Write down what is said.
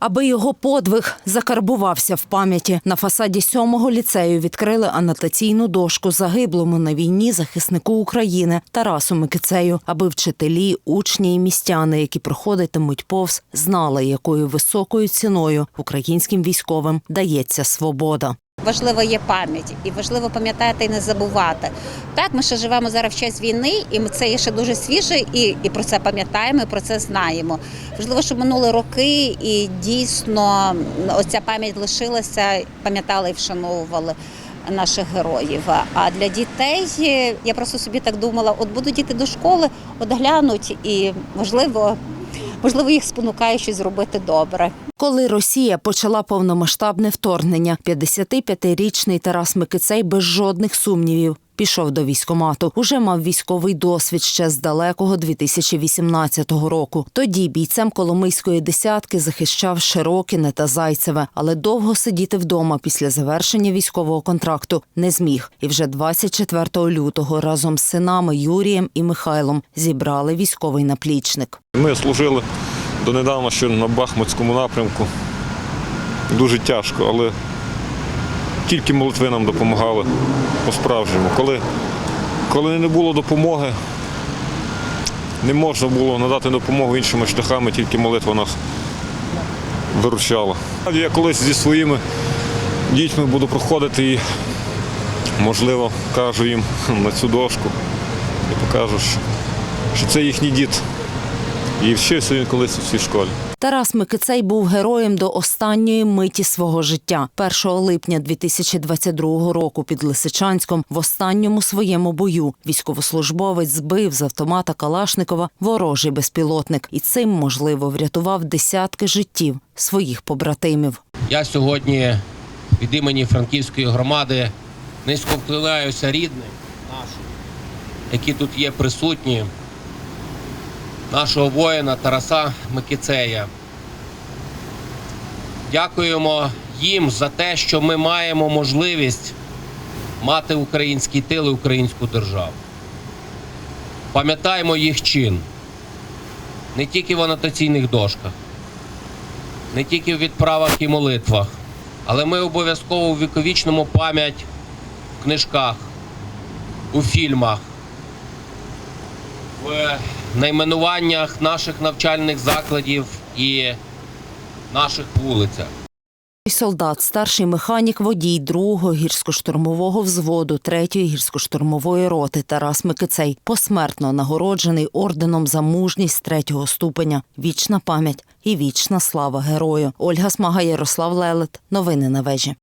Аби його подвиг закарбувався в пам'яті. На фасаді сьомого ліцею відкрили анотаційну дошку загиблому на війні захиснику України Тарасу Микицею, аби вчителі, учні і містяни, які проходитимуть повз, знали, якою високою ціною українським військовим дається свобода. Важлива є пам'ять, і важливо пам'ятати і не забувати. Так, ми ще живемо зараз в час війни, і це є ще дуже свіже, і, і про це пам'ятаємо, і про це знаємо. Важливо, щоб минули роки, і дійсно оця пам'ять лишилася, пам'ятали і вшановували наших героїв. А для дітей е, я просто собі так думала: от будуть діти до школи, от глянуть, і можливо, можливо, їх спонукає щось зробити добре. Коли Росія почала повномасштабне вторгнення, 55-річний Тарас Микицей без жодних сумнівів пішов до військомату. Уже мав військовий досвід ще з далекого 2018 року. Тоді бійцем Коломийської десятки захищав Широкіне та Зайцеве, але довго сидіти вдома після завершення військового контракту не зміг. І вже 24 лютого разом з синами Юрієм і Михайлом зібрали військовий наплічник. Ми служили донедавна ще на Бахмутському напрямку. Дуже тяжко, але тільки молитви нам допомагали по-справжньому. Коли, коли не було допомоги, не можна було надати допомогу іншими шляхами, тільки молитва нас виручала. Я колись зі своїми дітьми буду проходити і, можливо, кажу їм на цю дошку і покажу, що, це їхній дід. І вчився він колись у цій школі. Тарас Микицей був героєм до останньої миті свого життя. 1 липня 2022 року під Лисичанськом в останньому своєму бою військовослужбовець збив з автомата Калашникова ворожий безпілотник і цим, можливо, врятував десятки життів своїх побратимів. Я сьогодні від імені Франківської громади низько вклоняюся рідним нашим, які тут є присутні, нашого воїна Тараса Микицея. Дякуємо їм за те, що ми маємо можливість мати український тил і українську державу. Пам'ятаємо їх чин не тільки в анотаційних дошках, не тільки в відправах і молитвах, але ми обов'язково у віковічному пам'ять в книжках, у фільмах, в найменуваннях наших навчальних закладів і наших вулицях. Солдат, старший механік, водій другого гірсько-штурмового взводу третьої гірсько-штурмової роти Тарас Микицей посмертно нагороджений орденом за мужність третього ступеня. Вічна пам'ять і вічна слава герою. Ольга Смага, Ярослав Лелет. Новини на вежі.